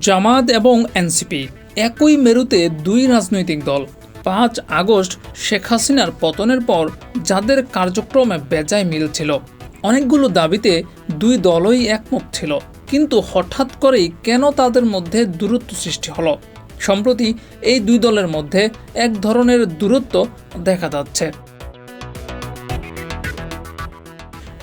জামাত এবং এনসিপি একই মেরুতে দুই রাজনৈতিক দল। পাঁচ আগস্ট শেখ হাসিনার পতনের পর যাদের কার্যক্রমে বেজায় মিল ছিল। অনেকগুলো দাবিতে দুই দলই একমত ছিল। কিন্তু হঠাৎ করেই কেন তাদের মধ্যে দূরত্ব সৃষ্টি হলো? সম্প্রতি এই দুই দলের মধ্যে এক ধরনের দূরত্ব দেখা যাচ্ছে।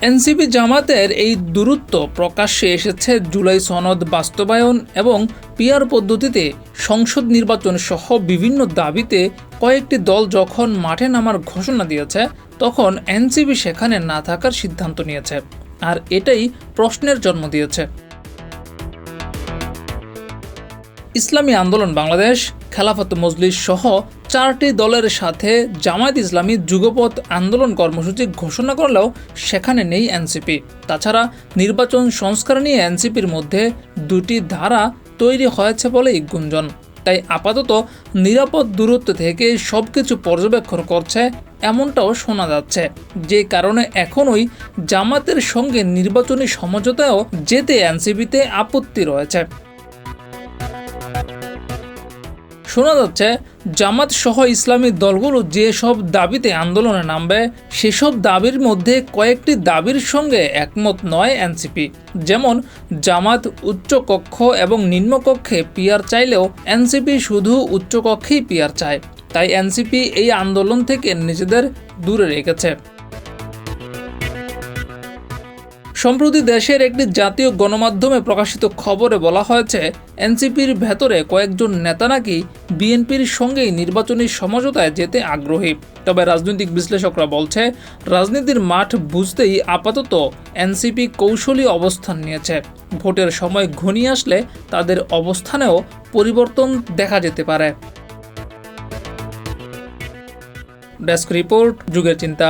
এনসিপি জামাতের এই দূরত্ব প্রকাশ্যে এসেছে জুলাই সনদ বাস্তবায়ন এবং পিয়ার পদ্ধতিতে সংসদ নির্বাচন সহ বিভিন্ন দাবিতে কয়েকটি দল যখন মাঠে নামার ঘোষণা দিয়েছে, তখন এনসিপি সেখানে না থাকার সিদ্ধান্ত নিয়েছে আর এটাই প্রশ্নের জন্ম দিয়েছে। ইসলামী আন্দোলন বাংলাদেশ, খেলাফত মজলিস সহ চারটি দলের সাথে জামায়াত ইসলামী যুগপথ আন্দোলন কর্মসূচি ঘোষণা করলেও সেখানে নেই এনসিপি। তাছাড়া নির্বাচন সংস্কার নিয়ে এনসিপির মধ্যে দুটি ধারা তৈরি হয়েছে বলেই গুঞ্জন। তাই আপাতত নিরাপদ দূরত্ব থেকে সব কিছু পর্যবেক্ষণ করছে এমনটাও শোনা যাচ্ছে। যে কারণে এখনই জামাতের সঙ্গে নির্বাচনী সমঝোতায়ও যেতে এনসিপিতে আপত্তি রয়েছে। শোনা যাচ্ছে, জামাত সহ ইসলামী দলগুলো যেসব দাবিতে আন্দোলনে নামবে, সেসব দাবির মধ্যে কয়েকটি দাবির সঙ্গে একমত নয় এনসিপি। যেমন, জামাত উচ্চকক্ষ এবং নিম্নকক্ষে পিয়ার চাইলেও এনসিপি শুধু উচ্চকক্ষেই পিয়ার চায়। তাই এনসিপি এই আন্দোলন থেকে নিজেদের দূরে রেখেছে। সম্প্রতি দেশের একটি জাতীয় গণমাধ্যমে প্রকাশিত খবরে বলা হয়েছে, এনসিপির ভেতরে কয়েকজন নেতা নাকি বিএনপির সঙ্গেই নির্বাচনী সমঝোতায় যেতে আগ্রহী। তবে রাজনৈতিক বিশ্লেষকরা বলছে, রাজনীতির মাঠ বুঝতেই আপাতত এনসিপি কৌশলী অবস্থান নিয়েছে। ভোটের সময় ঘনিয়ে আসলে তাদের অবস্থানেও পরিবর্তন দেখা যেতে পারে। ডেস্ক রিপোর্ট, যুগের চিন্তা।